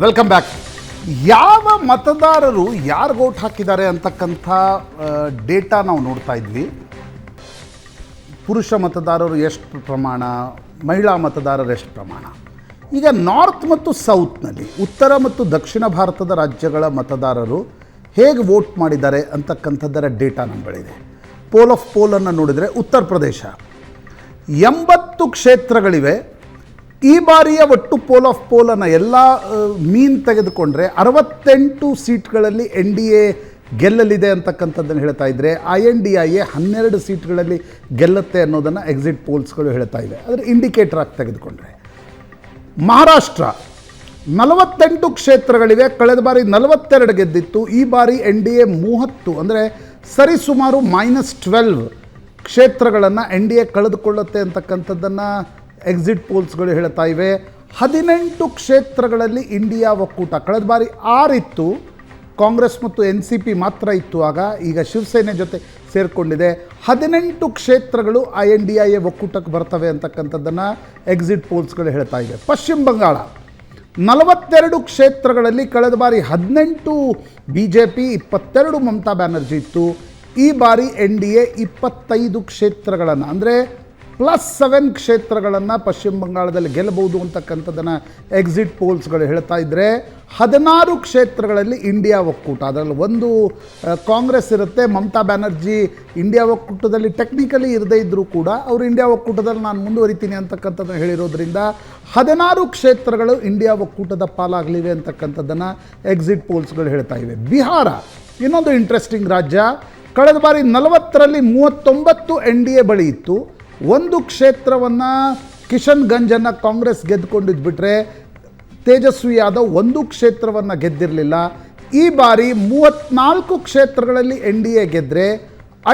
Welcome back ಯಾವ ಮತದಾರರು ಯಾರು ಓಟ್ ಹಾಕಿದ್ದಾರೆ ಅಂತಕ್ಕಂಥ ಡೇಟಾ ನಾವು ನೋಡ್ತಾ ಇದ್ವಿ. ಪುರುಷ ಮತದಾರರು ಎಷ್ಟು ಪ್ರಮಾಣ, ಮಹಿಳಾ ಮತದಾರರು ಎಷ್ಟು ಪ್ರಮಾಣ? ಈಗ ನಾರ್ತ್ ಮತ್ತು ಸೌತ್ನಲ್ಲಿ ಉತ್ತರ ಮತ್ತು ದಕ್ಷಿಣ ಭಾರತದ ರಾಜ್ಯಗಳ ಮತದಾರರು ಹೇಗೆ ವೋಟ್ ಮಾಡಿದ್ದಾರೆ ಅಂತಕ್ಕಂಥದ್ದರ ಡೇಟಾ ನಮ್ಮ ಬಳಿದೆ ಪೋಲ್ ಆಫ್ ಪೋಲನ್ನು ನೋಡಿದರೆ ಉತ್ತರ ಪ್ರದೇಶ. ಎಂಬತ್ತು ಕ್ಷೇತ್ರಗಳಿವೆ. ಈ ಬಾರಿಯ ಒಟ್ಟು ಪೋಲ್ ಆಫ್ ಪೋಲನ್ನು ಎಲ್ಲ ಮೀನ್ ತೆಗೆದುಕೊಂಡ್ರೆ ಅರವತ್ತೆಂಟು ಸೀಟ್ಗಳಲ್ಲಿ ಎನ್ ಡಿ ಎ ಗೆಲ್ಲಲಿದೆ ಅಂತಕ್ಕಂಥದ್ದನ್ನು ಹೇಳ್ತಾ ಇದ್ದರೆ I N D I A ಹನ್ನೆರಡು ಸೀಟ್ಗಳಲ್ಲಿ ಗೆಲ್ಲುತ್ತೆ ಅನ್ನೋದನ್ನು ಎಕ್ಸಿಟ್ ಪೋಲ್ಸ್ಗಳು ಹೇಳ್ತಾ ಇವೆ. ಆದರೆ ಇಂಡಿಕೇಟರ್ ಆಗಿ ತೆಗೆದುಕೊಂಡ್ರೆ ಮಹಾರಾಷ್ಟ್ರ ನಲವತ್ತೆಂಟು ಕ್ಷೇತ್ರಗಳಿವೆ. ಕಳೆದ ಬಾರಿ ನಲವತ್ತೆರಡು ಗೆದ್ದಿತ್ತು. ಈ ಬಾರಿ ಎನ್ ಡಿ ಎ ಮೂವತ್ತು ಅಂದರೆ ಸರಿಸುಮಾರು ಮೈನಸ್ ಟ್ವೆಲ್ವ್ ಕ್ಷೇತ್ರಗಳನ್ನು ಎನ್ ಡಿ ಎ ಕಳೆದುಕೊಳ್ಳುತ್ತೆ ಅಂತಕ್ಕಂಥದ್ದನ್ನು ಎಕ್ಸಿಟ್ ಪೋಲ್ಸ್ಗಳು ಹೇಳ್ತಾ ಇವೆ. ಹದಿನೆಂಟು ಕ್ಷೇತ್ರಗಳಲ್ಲಿ ಇಂಡಿಯಾ ಒಕ್ಕೂಟ. ಕಳೆದ ಬಾರಿ ಆರಿತ್ತು. ಕಾಂಗ್ರೆಸ್ ಮತ್ತು ಎನ್ ಸಿ ಪಿ ಮಾತ್ರ ಇತ್ತು ಆಗ. ಈಗ ಶಿವಸೇನೆ ಜೊತೆ ಸೇರಿಕೊಂಡಿದೆ. ಹದಿನೆಂಟು ಕ್ಷೇತ್ರಗಳು I N D I A ಒಕ್ಕೂಟಕ್ಕೆ ಬರ್ತವೆ ಅಂತಕ್ಕಂಥದ್ದನ್ನು ಎಕ್ಸಿಟ್ ಪೋಲ್ಸ್ಗಳು ಹೇಳ್ತಾ ಇವೆ. ಪಶ್ಚಿಮ ಬಂಗಾಳ. ನಲವತ್ತೆರಡು ಕ್ಷೇತ್ರಗಳಲ್ಲಿ ಕಳೆದ ಬಾರಿ ಹದಿನೆಂಟು ಬಿ ಜೆ ಪಿ, ಇಪ್ಪತ್ತೆರಡು ಮಮತಾ ಬ್ಯಾನರ್ಜಿ ಇತ್ತು. ಈ ಬಾರಿ ಎನ್ ಡಿ ಎ ಇಪ್ಪತ್ತೈದು ಕ್ಷೇತ್ರಗಳನ್ನು. ಅಂದರೆ ಪ್ಲಸ್ ಸೆವೆನ್ ಕ್ಷೇತ್ರಗಳನ್ನು ಪಶ್ಚಿಮ ಬಂಗಾಳದಲ್ಲಿ ಗೆಲ್ಲಬಹುದು ಅಂತಕ್ಕಂಥದ್ದನ್ನು ಎಕ್ಸಿಟ್ ಪೋಲ್ಸ್ಗಳು ಹೇಳ್ತಾ ಇದ್ದರೆ ಹದಿನಾರು ಕ್ಷೇತ್ರಗಳಲ್ಲಿ ಇಂಡಿಯಾ ಒಕ್ಕೂಟ. ಅದರಲ್ಲಿ ಒಂದು ಕಾಂಗ್ರೆಸ್ ಇರುತ್ತೆ, ಮಮತಾ ಬ್ಯಾನರ್ಜಿ ಇಂಡಿಯಾ ಒಕ್ಕೂಟದಲ್ಲಿ ಟೆಕ್ನಿಕಲಿ ಇರದೇ ಇದ್ದರೂ ಕೂಡ ಅವರು ಇಂಡಿಯಾ ಒಕ್ಕೂಟದಲ್ಲಿ ನಾನು ಮುಂದುವರಿತೀನಿ ಅಂತಕ್ಕಂಥದ್ದನ್ನು ಹೇಳಿರೋದ್ರಿಂದ, ಹದಿನಾರು ಕ್ಷೇತ್ರಗಳು ಇಂಡಿಯಾ ಒಕ್ಕೂಟದ ಪಾಲಾಗಲಿವೆ ಅಂತಕ್ಕಂಥದ್ದನ್ನು ಎಕ್ಸಿಟ್ ಪೋಲ್ಸ್ಗಳು ಹೇಳ್ತಾ ಇವೆ. ಬಿಹಾರ, ಇನ್ನೊಂದು ಇಂಟ್ರೆಸ್ಟಿಂಗ್ ರಾಜ್ಯ. ಕಳೆದ ಬಾರಿ ನಲವತ್ತರಲ್ಲಿ ಮೂವತ್ತೊಂಬತ್ತು ಎನ್ ಡಿ ಎ ಬಳಿ ಇತ್ತು. ಒಂದು ಕ್ಷೇತ್ರವನ್ನು ಕಿಶನ್ಗಂಜನ್ನು ಕಾಂಗ್ರೆಸ್ ಗೆದ್ದುಕೊಂಡಿದ್ದು ಬಿಟ್ಟರೆ ತೇಜಸ್ವಿ ಯಾದವ್ ಒಂದು ಕ್ಷೇತ್ರವನ್ನು ಗೆದ್ದಿರಲಿಲ್ಲ. ಈ ಬಾರಿ ಮೂವತ್ನಾಲ್ಕು ಕ್ಷೇತ್ರಗಳಲ್ಲಿ ಎನ್ ಡಿ ಎ ಗೆದ್ದರೆ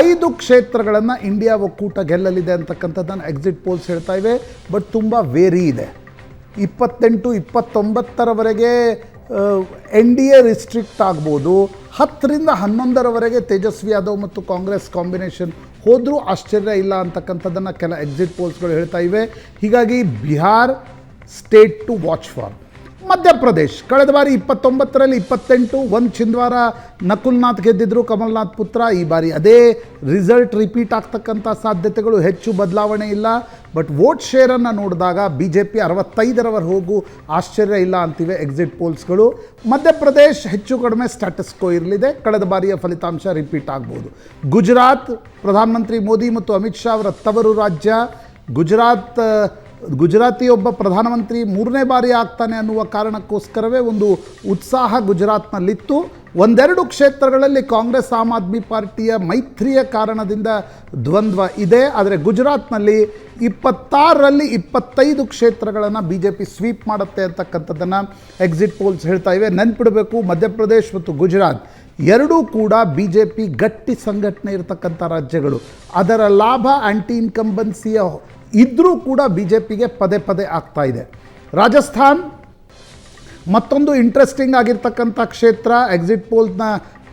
ಐದು ಕ್ಷೇತ್ರಗಳನ್ನು ಇಂಡಿಯಾ ಒಕ್ಕೂಟ ಗೆಲ್ಲಲಿದೆ ಅಂತಕ್ಕಂಥದ್ದನ್ನು ಎಕ್ಸಿಟ್ ಪೋಲ್ಸ್ ಹೇಳ್ತಾ ಇವೆ. ಬಟ್ ತುಂಬ ವೇರಿ ಇದೆ. ಇಪ್ಪತ್ತೆಂಟು, ಇಪ್ಪತ್ತೊಂಬತ್ತರವರೆಗೆ ಎನ್ ಡಿ ಎ ರಿಸ್ಟ್ರಿಕ್ಟ್ ಆಗ್ಬೋದು. ಹತ್ತರಿಂದ ಹನ್ನೊಂದರವರೆಗೆ ತೇಜಸ್ವಿ ಯಾದವ್ ಮತ್ತು ಕಾಂಗ್ರೆಸ್ ಕಾಂಬಿನೇಷನ್ ಹೋದರೂ ಆಶ್ಚರ್ಯ ಇಲ್ಲ ಅಂತಕ್ಕಂಥದ್ದನ್ನು ಕೆಲ ಎಕ್ಸಿಟ್ ಪೋಲ್ಸ್ಗಳು ಹೇಳ್ತಾ ಇವೆ. ಹೀಗಾಗಿ Bihar state to watch for Madhya Pradesh. ಕಳೆದ ಬಾರಿ ಇಪ್ಪತ್ತೊಂಬತ್ತರಲ್ಲಿ ಇಪ್ಪತ್ತೆಂಟು, ಒಂದು ಚಿಂದ್ವಾರ ನಕುಲ್ನಾಥ್ ಗೆದ್ದಿದ್ರು, ಕಮಲ್ನಾಥ್ ಪುತ್ರ. ಈ ಬಾರಿ ಅದೇ ರಿಸಲ್ಟ್ ರಿಪೀಟ್ ಆಗ್ತಕ್ಕಂಥ ಸಾಧ್ಯತೆಗಳು ಹೆಚ್ಚು ಬದಲಾವಣೆ ಇಲ್ಲ. ಬಟ್ ವೋಟ್ ಶೇರನ್ನು ನೋಡಿದಾಗ ಬಿ ಜೆ ಪಿ ಹೋಗು ಆಶ್ಚರ್ಯ ಇಲ್ಲ ಅಂತಿವೆ ಎಕ್ಸಿಟ್ ಪೋಲ್ಸ್ಗಳು ಮಧ್ಯಪ್ರದೇಶ್ ಹೆಚ್ಚು ಕಡಿಮೆ ಸ್ಟ್ಯಾಟಸ್ಕೋ ಇರಲಿದೆ. ಕಳೆದ ಬಾರಿಯ ಫಲಿತಾಂಶ ರಿಪೀಟ್ ಆಗ್ಬೋದು. ಗುಜರಾತ್, ಪ್ರಧಾನಮಂತ್ರಿ ಮೋದಿ ಮತ್ತು ಅಮಿತ್ ಶಾ ಅವರ ತವರು ರಾಜ್ಯ. ಗುಜರಾತ್ ಗುಜರಾತಿಯೊಬ್ಬ ಪ್ರಧಾನಮಂತ್ರಿ ಮೂರನೇ ಬಾರಿ ಆಗ್ತಾನೆ ಅನ್ನುವ ಕಾರಣಕ್ಕೋಸ್ಕರವೇ ಒಂದು ಉತ್ಸಾಹ ಗುಜರಾತ್ನಲ್ಲಿತ್ತು. ಒಂದೆರಡು ಕ್ಷೇತ್ರಗಳಲ್ಲಿ ಕಾಂಗ್ರೆಸ್ ಆಮ್ ಆದ್ಮಿ ಪಾರ್ಟಿಯ ಮೈತ್ರಿಯ ಕಾರಣದಿಂದ ದ್ವಂದ್ವ ಇದೆ. ಆದರೆ ಗುಜರಾತ್ನಲ್ಲಿ ಇಪ್ಪತ್ತಾರರಲ್ಲಿ ಇಪ್ಪತ್ತೈದು ಕ್ಷೇತ್ರಗಳನ್ನು ಬಿ ಜೆ ಪಿ ಸ್ವೀಪ್ ಮಾಡುತ್ತೆ ಅಂತಕ್ಕಂಥದ್ದನ್ನು ಎಕ್ಸಿಟ್ ಪೋಲ್ಸ್ ಹೇಳ್ತಾ ಇವೆ. ನೆನ್ಪಿಡಬೇಕು, ಮಧ್ಯಪ್ರದೇಶ್ ಮತ್ತು ಗುಜರಾತ್ ಎರಡೂ ಕೂಡ ಬಿ ಜೆ ಪಿ ಗಟ್ಟಿ ಸಂಘಟನೆ ಇರತಕ್ಕಂಥ ರಾಜ್ಯಗಳು. ಅದರ ಲಾಭ ಆ್ಯಂಟಿ ಇನ್ಕಂಬನ್ಸಿಯ ಇದ್ದರೂ ಕೂಡ ಬಿ ಜೆ ಪಿಗೆ ಪದೇ ಪದೇ ಆಗ್ತಾ ಇದೆ. ರಾಜಸ್ಥಾನ್, ಮತ್ತೊಂದು ಇಂಟ್ರೆಸ್ಟಿಂಗ್ ಆಗಿರ್ತಕ್ಕಂಥ ಕ್ಷೇತ್ರ ಎಕ್ಸಿಟ್ ಪೋಲ್ನ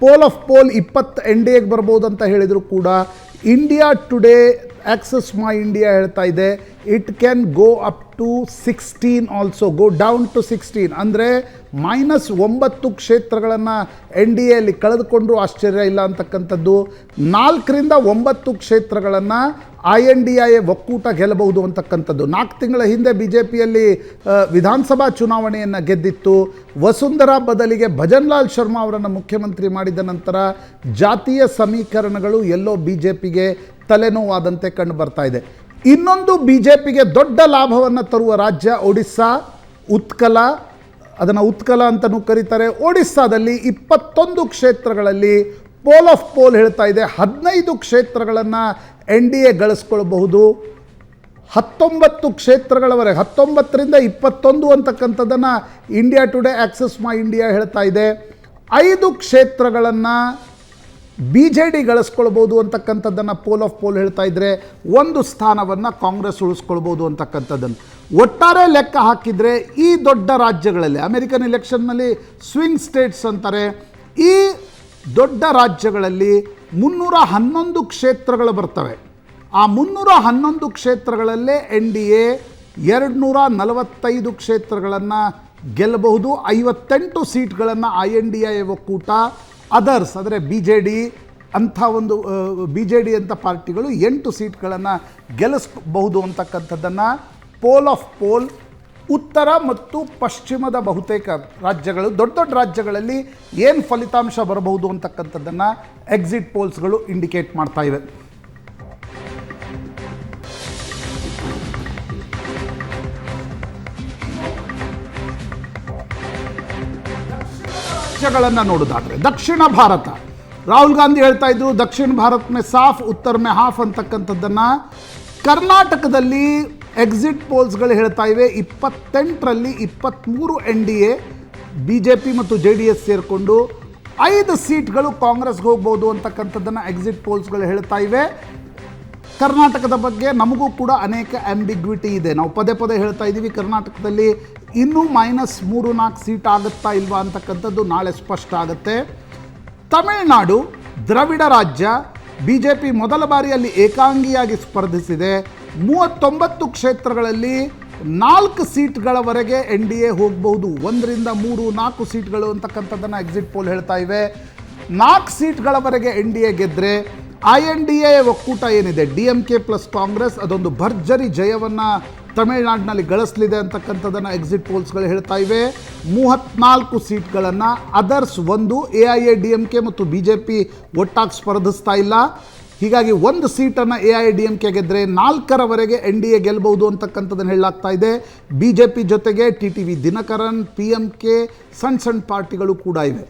ಪೋಲ್ ಆಫ್ ಪೋಲ್ ಇಪ್ಪತ್ತು ಎನ್ ಡಿ ಎಗೆ ಬರ್ಬೋದು ಅಂತ ಹೇಳಿದರೂ ಕೂಡ India today axis my India ಹೇಳ್ತಾ ಇದೆ. It can go up to sixteen also go down to sixteen ಅಂದರೆ ಮೈನಸ್ ಒಂಬತ್ತು ಕ್ಷೇತ್ರಗಳನ್ನು ಎನ್ ಡಿ ಎಲ್ಲಿ ಕಳೆದುಕೊಂಡ್ರೂ ಆಶ್ಚರ್ಯ ಇಲ್ಲ ಅಂತಕ್ಕಂಥದ್ದು. ನಾಲ್ಕರಿಂದ ಒಂಬತ್ತು ಕ್ಷೇತ್ರಗಳನ್ನು ಐ ಎನ್ ಡಿ ಐ ಒಕ್ಕೂಟ ಗೆಲ್ಲಬಹುದು ಅಂತಕ್ಕಂಥದ್ದು. ನಾಲ್ಕು ತಿಂಗಳ ಹಿಂದೆ ಬಿ ಜೆ ಪಿಯಲ್ಲಿ ವಿಧಾನಸಭಾ ಚುನಾವಣೆಯನ್ನು ಗೆದ್ದಿತ್ತು. ವಸುಂಧರಾ ಬದಲಿಗೆ ಭಜನ್ಲಾಲ್ ಶರ್ಮಾ ಅವರನ್ನು ಮುಖ್ಯಮಂತ್ರಿ ಮಾಡಿದ ನಂತರ ಜಾತಿಯ ಸಮೀಕರಣಗಳು ಎಲ್ಲೋ ಬಿ ಜೆ ತಲೆನೋವಾದಂತೆ ಕಂಡು ಬರ್ತಾ ಇದೆ. ಇನ್ನೊಂದು ಬಿ ಜೆ ದೊಡ್ಡ ಲಾಭವನ್ನು ತರುವ ರಾಜ್ಯ ಒಡಿಸ್ಸಾ, ಉತ್ಕಲ, ಅದನ್ನು ಉತ್ಕಲ ಅಂತಲೂ ಕರೀತಾರೆ. ಒಡಿಸ್ಸಾದಲ್ಲಿ ಇಪ್ಪತ್ತೊಂದು ಕ್ಷೇತ್ರಗಳಲ್ಲಿ ಪೋಲ್ ಆಫ್ ಪೋಲ್ ಹೇಳ್ತಾ ಇದೆ. ಹದಿನೈದು ಕ್ಷೇತ್ರಗಳನ್ನು ಎನ್ ಡಿ ಎ ಗಳಿಸ್ಕೊಳ್ಬಹುದು. ಹತ್ತೊಂಬತ್ತು ಕ್ಷೇತ್ರಗಳವರೆಗೆ ಹತ್ತೊಂಬತ್ತರಿಂದ ಇಪ್ಪತ್ತೊಂದು ಅಂತಕ್ಕಂಥದ್ದನ್ನು India today axis my India ಹೇಳ್ತಾ ಇದೆ. ಐದು ಕ್ಷೇತ್ರಗಳನ್ನು ಬಿ ಜೆ ಡಿ ಗಳಿಸ್ಕೊಳ್ಬೋದು ಅಂತಕ್ಕಂಥದ್ದನ್ನು ಪೋಲ್ ಆಫ್ ಪೋಲ್ ಹೇಳ್ತಾ ಇದ್ದರೆ ಒಂದು ಸ್ಥಾನವನ್ನು ಕಾಂಗ್ರೆಸ್ ಉಳಿಸ್ಕೊಳ್ಬೋದು ಅಂತಕ್ಕಂಥದ್ದನ್ನು. ಒಟ್ಟಾರೆ ಲೆಕ್ಕ ಹಾಕಿದರೆ ಈ ದೊಡ್ಡ ರಾಜ್ಯಗಳಲ್ಲಿ ಅಮೆರಿಕನ್ ಎಲೆಕ್ಷನ್ನಲ್ಲಿ ಸ್ವಿಂಗ್ ಸ್ಟೇಟ್ಸ್ ಅಂತಾರೆ, ಈ ದೊಡ್ಡ ರಾಜ್ಯಗಳಲ್ಲಿ ಮುನ್ನೂರ ಹನ್ನೊಂದು ಕ್ಷೇತ್ರಗಳು ಬರ್ತವೆ. ಆ ಮುನ್ನೂರ ಹನ್ನೊಂದು ಕ್ಷೇತ್ರಗಳಲ್ಲೇ ಎನ್ ಡಿ ಎ ಎರಡು ನೂರ ನಲವತ್ತೈದು ಕ್ಷೇತ್ರಗಳನ್ನು ಗೆಲ್ಲಬಹುದು, ಐವತ್ತೆಂಟು ಸೀಟ್ಗಳನ್ನು ಐ ಎನ್ ಡಿ ಎ ಒಕ್ಕೂಟ ಅದರ್ಸ್ ಅಂದರೆ ಬಿ ಜೆ ಡಿ ಅಂಥ ಒಂದು ಬಿ ಜೆ ಡಿ ಅಂಥ ಪಾರ್ಟಿಗಳು ಎಂಟು ಸೀಟ್ಗಳನ್ನು ಗೆಲ್ಲಿಸಬಹುದು ಅಂತಕ್ಕಂಥದ್ದನ್ನು ಪೋಲ್ ಆಫ್ ಪೋಲ್, ಉತ್ತರ ಮತ್ತು ಪಶ್ಚಿಮದ ಬಹುತೇಕ ರಾಜ್ಯಗಳು, ದೊಡ್ಡ ದೊಡ್ಡ ರಾಜ್ಯಗಳಲ್ಲಿ ಏನು ಫಲಿತಾಂಶ ಬರಬಹುದು ಅಂತಕ್ಕಂಥದ್ದನ್ನು ಎಕ್ಸಿಟ್ ಪೋಲ್ಸ್ಗಳು ಇಂಡಿಕೇಟ್ ಮಾಡ್ತಾ ಇವೆ. ರಾಜ್ಯಗಳನ್ನು ನೋಡೋದಾದ್ರೆ ದಕ್ಷಿಣ ಭಾರತ. ರಾಹುಲ್ ಗಾಂಧಿ ಹೇಳ್ತಾ ಇದ್ರು, ದಕ್ಷಿಣ ಭಾರತ್ ಮೇ ಸಾಫ್, ಉತ್ತರ ಮೇ ಹಾಫ್ ಅಂತಕ್ಕಂಥದ್ದನ್ನು ಕರ್ನಾಟಕದಲ್ಲಿ ಎಕ್ಸಿಟ್ ಪೋಲ್ಸ್ಗಳು ಹೇಳ್ತಾ ಇವೆ. ಇಪ್ಪತ್ತೆಂಟರಲ್ಲಿ ಇಪ್ಪತ್ತ್ಮೂರು N D A B J P ಮತ್ತು ಜೆ ಡಿ ಎಸ್ ಸೇರಿಕೊಂಡು ಐದು ಸೀಟ್ಗಳು ಕಾಂಗ್ರೆಸ್ಗೆ ಹೋಗ್ಬೋದು ಅಂತಕ್ಕಂಥದ್ದನ್ನು ಎಕ್ಸಿಟ್ ಪೋಲ್ಸ್ಗಳು ಹೇಳ್ತಾ ಇವೆ. ಕರ್ನಾಟಕದ ಬಗ್ಗೆ ನಮಗೂ ಕೂಡ ಅನೇಕ ಆ್ಯಂಬಿಗ್ವಿಟಿ ಇದೆ. ನಾವು ಪದೇ ಪದೇ ಹೇಳ್ತಾ ಇದ್ದೀವಿ, ಕರ್ನಾಟಕದಲ್ಲಿ ಇನ್ನೂ ಮೈನಸ್ ಮೂರು ನಾಲ್ಕು ಸೀಟ್ ಆಗುತ್ತಾ ಇಲ್ವಾ ಅಂತಕ್ಕಂಥದ್ದು ನಾಳೆ ಸ್ಪಷ್ಟ ಆಗುತ್ತೆ. ತಮಿಳುನಾಡು ದ್ರವಿಡ ರಾಜ್ಯ ಬಿ ಜೆ ಪಿ ಮೊದಲ ಬಾರಿಯಲ್ಲಿ ಏಕಾಂಗಿಯಾಗಿ ಸ್ಪರ್ಧಿಸಿದೆ. ಮೂವತ್ತೊಂಬತ್ತು ಕ್ಷೇತ್ರಗಳಲ್ಲಿ ನಾಲ್ಕು ಸೀಟ್ಗಳವರೆಗೆ ಎನ್ ಡಿ ಎ ಹೋಗಬಹುದು. ಒಂದರಿಂದ ಮೂರು ನಾಲ್ಕು ಸೀಟ್ಗಳು ಅಂತಕ್ಕಂಥದ್ದನ್ನು ಎಕ್ಸಿಟ್ ಪೋಲ್ ಹೇಳ್ತಾ ಇವೆ. ನಾಲ್ಕು ಸೀಟ್ಗಳವರೆಗೆ ಎನ್ ಡಿ ಎ ಗೆದ್ದರೆ ಐ ಎನ್ ಡಿ ಎ ಒಕ್ಕೂಟ ಏನಿದೆ? D M K plus congress ಅದೊಂದು ಭರ್ಜರಿ ಜಯವನ್ನು ತಮಿಳುನಾಡಿನಲ್ಲಿ ಗಳಿಸಲಿದೆ ಅಂತಕ್ಕಂಥದ್ದನ್ನು ಎಕ್ಸಿಟ್ ಪೋಲ್ಸ್ಗಳು ಹೇಳ್ತಾ ಇವೆ. ಮೂವತ್ನಾಲ್ಕು ಸೀಟ್ಗಳನ್ನು ಅದರ್ಸ್ ಒಂದು A I A D M K ಮತ್ತು ಬಿ ಜೆ ಪಿ ಒಟ್ಟಾಗಿ ಸ್ಪರ್ಧಿಸ್ತಾ ಇಲ್ಲ. ಹೀಗಾಗಿ ಒಂದು ಸೀಟನ್ನು A I D M K ಗೆದ್ದರೆ ನಾಲ್ಕರವರೆಗೆ ಎನ್ ಡಿ ಎ ಗೆಲ್ಲಬಹುದು ಅಂತಕ್ಕಂಥದ್ದನ್ನು ಹೇಳಲಾಗ್ತಾ ಇದೆ. ಬಿ ಜೆ ಪಿ ಜೊತೆಗೆ T T V Dinakaran P M K ಸಣ್ಣ ಸಣ್ಣ ಪಾರ್ಟಿಗಳು ಕೂಡ ಇವೆ.